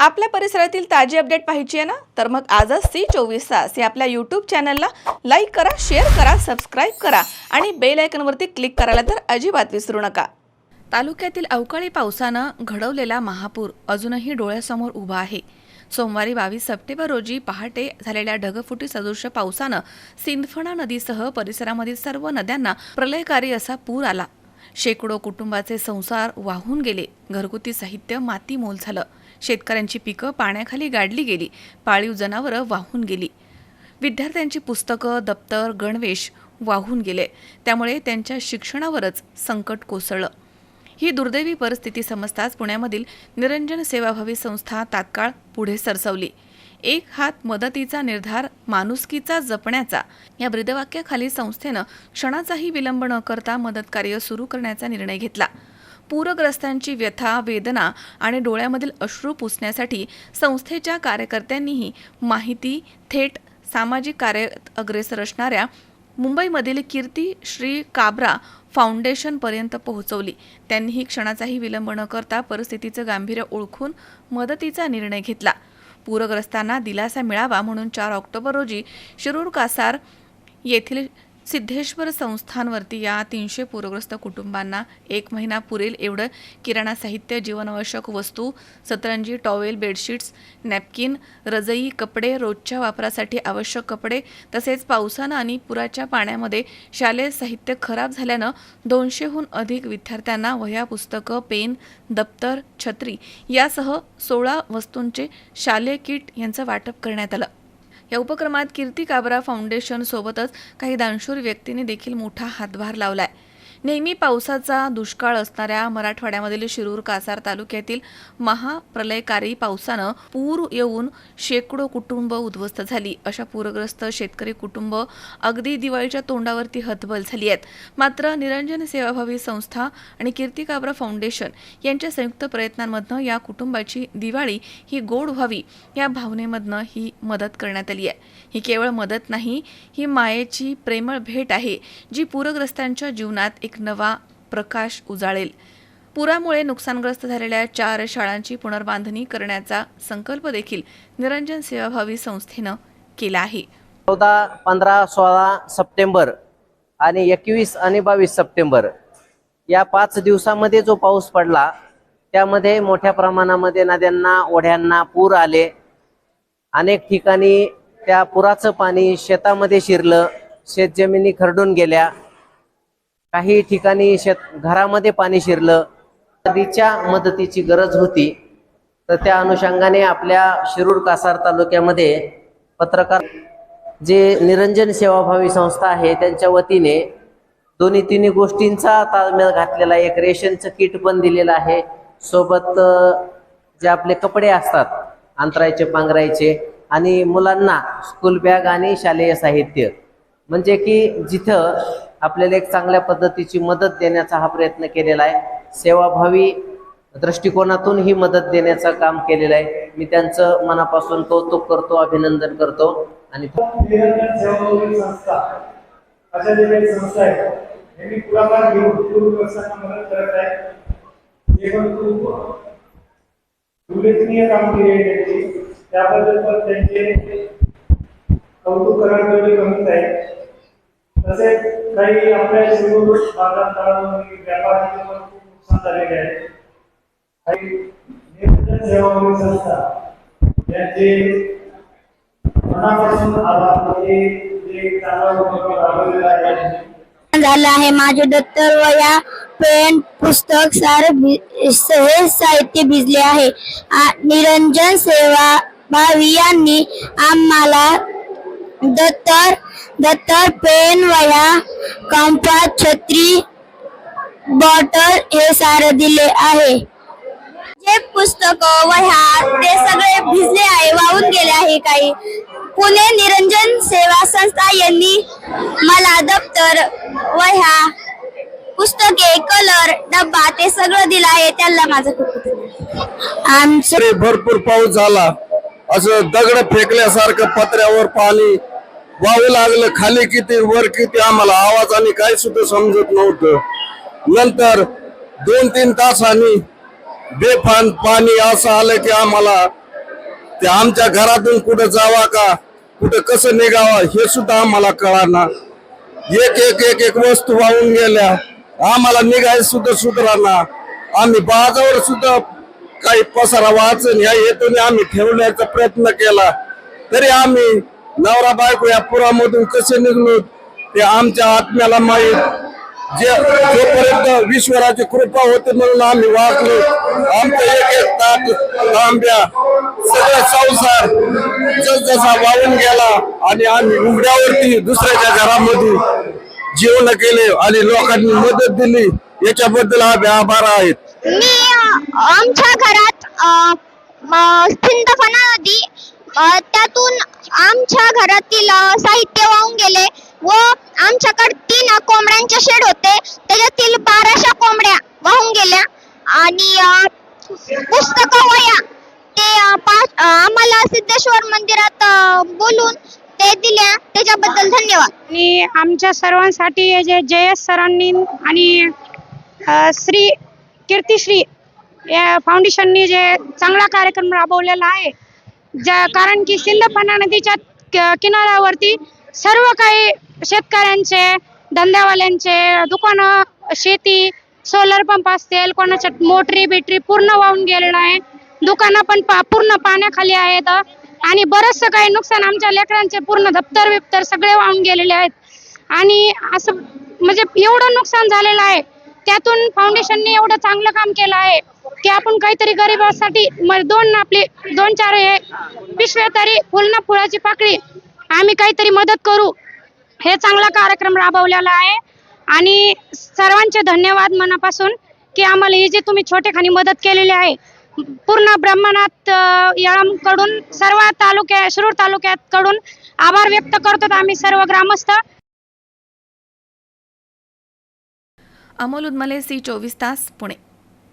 आपल्या परिसरातील ताजी अपडेट पाहिजे आहे ना? तर मग आजच सी चोवीस तास या आपल्या यूट्यूब चॅनलला लाईक करा शेअर करा सबस्क्राईब करा आणि बेल आयकनवरती क्लिक करायला तर अजिबात विसरू नका. तालुक्यातील अवकाळी पावसानं घडवलेला महापूर अजूनही डोळ्यासमोर उभा आहे. सोमवारी बावीस सप्टेंबर रोजी पहाटे झालेल्या ढगफुटी सदृश्य पावसानं सिंदफणा नदीसह परिसरामधील सर्व नद्यांना प्रलयकारी असा पूर आला. शेकडो कुटुंबाचे संसार वाहून गेले. घरगुती साहित्य मातीमोल झालं. शेतकऱ्यांची पिकं पाण्याखाली गाडली गेली. पाळीव जनावरं वाहून गेली. विद्यार्थ्यांची पुस्तकं दप्तर गणवेश वाहून गेले. त्यामुळे त्यांच्या शिक्षणावरच संकट कोसळलं. ही दुर्दैवी परिस्थिती समजताच पुण्यामधील निरंजन सेवाभावी संस्था तात्काळ पुढे सरसवली. एक हात मदतीचा निर्धार माणुसकीचा जपण्याचा. या ब्रीदवाक्याखाली संस्थेनं क्षणाचाही विलंब न करता मदतकार्य सुरू करण्याचा निर्णय घेतला. पूरग्रस्तांची व्यथा वेदना आणि डोळ्यामधील अश्रू पुसण्यासाठी संस्थेच्या कार्यकर्त्यांनीही माहिती थेट सामाजिक कार्यात अग्रेसर असणाऱ्या मुंबईमधील कीर्ती श्री काब्रा फाउंडेशनपर्यंत पोहोचवली. त्यांनीही क्षणाचाही विलंब न करता परिस्थितीचं गांभीर्य ओळखून मदतीचा निर्णय घेतला. पूरग्रस्तांना दिलासा मिळावा म्हणून चार ऑक्टोबर रोजी शिरूर कासार येथील सिद्धेश्वर संस्थांवरती या तीनशे पूरग्रस्त कुटुंबांना एक महिना पुरेल एवढं किराणा साहित्य जीवनावश्यक वस्तू सतरंजी टॉवेल बेडशीट्स नॅपकिन रजई कपडे रोजच्या वापरासाठी आवश्यक कपडे तसेच पावसानं आणि पुराच्या पाण्यामध्ये शालेय साहित्य खराब झाल्यानं दोनशेहून अधिक विद्यार्थ्यांना वह्या पुस्तकं पेन दप्तर छत्री यासह सोळा वस्तूंचे शालेय किट यांचं वाटप करण्यात आलं. या उपक्रमात कीर्ती काबरा फाउंडेशन सोबतच काही दानशूर व्यक्तींनी देखील मोठा हातभार लावलाय. नेहमी पावसाचा दुष्काळ असणाऱ्या मराठवाड्यामधील शिरूर कासार तालुक्यातील महाप्रलयकारी पावसानं पूर येऊन शेकडो कुटुंब उद्ध्वस्त झाली. अशा पूरग्रस्त शेतकरी कुटुंब अगदी दिवाळीच्या तोंडावरती हतबल झाली आहेत. मात्र निरंजन सेवाभावी संस्था आणि कीर्ती काबरा फाउंडेशन यांच्या संयुक्त प्रयत्नांमधनं या कुटुंबाची दिवाळी ही गोड व्हावी या भावनेमधनं ही मदत करण्यात आली आहे. ही केवळ मदत नाही ही मायेची प्रेमळ भेट आहे जी पूरग्रस्तांच्या जीवनात एक नवा प्रकाश उजाळेल. पुरामुळे नुकसानग्रस्त झालेल्या चार शाळांची पुनर्बांधणी करण्याचा संकल्प देखील निरंजन सेवाभावी संस्थेनं केला आहे. चौदा पंधरा सोळा सप्टेंबर आणि एकवीस आणि बावीस सप्टेंबर या पाच दिवसामध्ये जो पाऊस पडला त्यामध्ये मोठ्या प्रमाणामध्ये नद्यांना ओढ्यांना पूर आले. अनेक ठिकाणी त्या पुराचं पाणी शेतामध्ये शिरलं शेतजमिनी खरडून गेल्या. काही ठिकाणी शेत घरामध्ये पाणी शिरलं नदीच्या मदतीची गरज होती. तर त्या अनुषंगाने आपल्या शिरूर कासार तालुक्यामध्ये पत्रकार जे निरंजन सेवाभावी संस्था आहे त्यांच्या वतीने दोन्ही तिन्ही गोष्टींचा ताळमेळ घातलेला एक रेशनचं किट पण दिलेलं आहे. सोबत जे आपले कपडे असतात अंतरायचे पांघरायचे आणि मुलांना स्कूल बॅग आणि शालेय साहित्य. म्हणजे की जिथं आपल्याला एक चांगल्या पद्धतीची मदत देण्याचा हा प्रयत्न केलेला आहे. सेवाभावी दृष्टिकोनातून ही मदत देण्याचं काम केलेलं आहे. मी त्यांचं मनापासून कौतुक करतो अभिनंदन करतो आणि अशा काही संस्था आहेत पुढाकार घेऊन पूरग्रस्तांना मदत करत आहेत हे पण खूप उल्लेखनीय कामगिरी आहे त्यांची त्याबद्दल पण त्यांचे कौतुक कमीच आहे. तसेच काही आपल्या शिरूर भागात तळावरील व्यापाराचे पण खूप नुकसान झालेले आहे. काही निरंजन सेवाभावी संस्था त्यांचे मनापासून आभार. म्हणजे जे चांगला उपक्रम राबवलेला आहे. झालं आहे. माझे दत्तर वया पेन पुस्तक सार हे साहित्य भिजले आहे. निरंजन सेवा भावी यांनी आम्हाला दत्तर दत्तर पेन वया कंपास छत्री बॉटल हे सारं दिले आहे. जे पुस्तक वह्या ते सगळे भिजले आहे वाहून गेले आहे काही. पुणे निरंजन सेवा संस्था यांनी मला दप्तर वह्या पुस्तके कलर डब्बा ते सगळं दिलं आहे त्यांना माझं खूप. आमचं भरपूर पाऊस झाला. असं दगड फेकल्यासारखं पत्र्यावर पाणी वाहू लागलं खाली किती वर किती आम्हाला आवाज आणि काय सुद्धा समजत नव्हतं. नंतर दोन तीन तासांनी बेफान पाणी असं आलं की आम्हाला ते आमच्या घरातून कुठं जावा का कुठं कसं निघावा हे सुद्धा आम्हाला कळाना. एक एक एक एक वस्तू वाहून गेल्या. आम्हाला निघाय सुद्धा सुधारणा आम्ही बाजावर सुद्धा काही पसारा वाचन या हेतूने आम्ही ठेवण्याचा प्रयत्न केला. तरी आम्ही नवरा बायको या पुरामधून कसे निघलो ते आमच्या आत्म्याला माहीत. जे जोपर्यंत विश्वराची कृपा होते म्हणून आम्ही वाचलो आमचं एक एक ताट तांब्या सगळा संसार जसजसा वाहून गेला आणि आम्ही उघड्यावरती दुसऱ्याच्या घरामध्ये जीवन केले आणि लोकांनी मदत दिली. याच्याबद्दल आम्ही आभार आहेत. मी आमच्या घरात सिंधफणा नदी त्यातून आमच्या घरातील साहित्य वाहून गेले व आमच्याकडे तीन कोंबड्यांचे शेड होते. त्याच्यातील बाराशा कोंबड्या वाहून गेल्या आणि पुस्तक वया. ते पाच आम्हाला सिद्धेश्वर मंदिरात बोलून ते दिल्या. त्याच्याबद्दल धन्यवाद. आणि आमच्या सर्वांसाठी जे जयस सरांनी आणि श्री कीर्तिश्री या फाउंडेशननी जे चांगला कार्यक्रम राबवलेला आहे ज्या कारण की सिंधफणा नदीच्या क- किनाऱ्यावरती सर्व काही शेतकऱ्यांचे धंद्यावाल्यांचे दुकानं शेती सोलर पंप असतील कोणाच्या मोटरी बिटरी पूर्ण वाहून गेलेलं आहे. दुकानं पण पा पूर्ण पाण्याखाली आहेत. आणि बरंचसं काही नुकसान आमच्या लेकरांचे पूर्ण दप्तर बिप्तर सगळे वाहून गेलेले आहेत. आणि असं म्हणजे एवढं नुकसान झालेलं आहे. त्यातून फाउंडेशनने एवढं चांगलं काम केलं आहे की आपण काहीतरी गरिबासाठी दोन आपली दोन चार हे पिशव्या तरी फुलना फुलाची पाकळी आम्ही काहीतरी मदत करू. हे चांगला कार्यक्रम राबवलेला आहे. आणि सर्वांचे धन्यवाद मनापासून की आम्हाला ही जी तुम्ही छोटेखानी मदत केलेली आहे पूर्ण ब्रह्मनाथकडून सर्व तालुक्या शिरूर तालुक्यात कडून आभार व्यक्त करतो आम्ही सर्व ग्रामस्थ. अमोल उदमले सी चोवीस तास पुणे.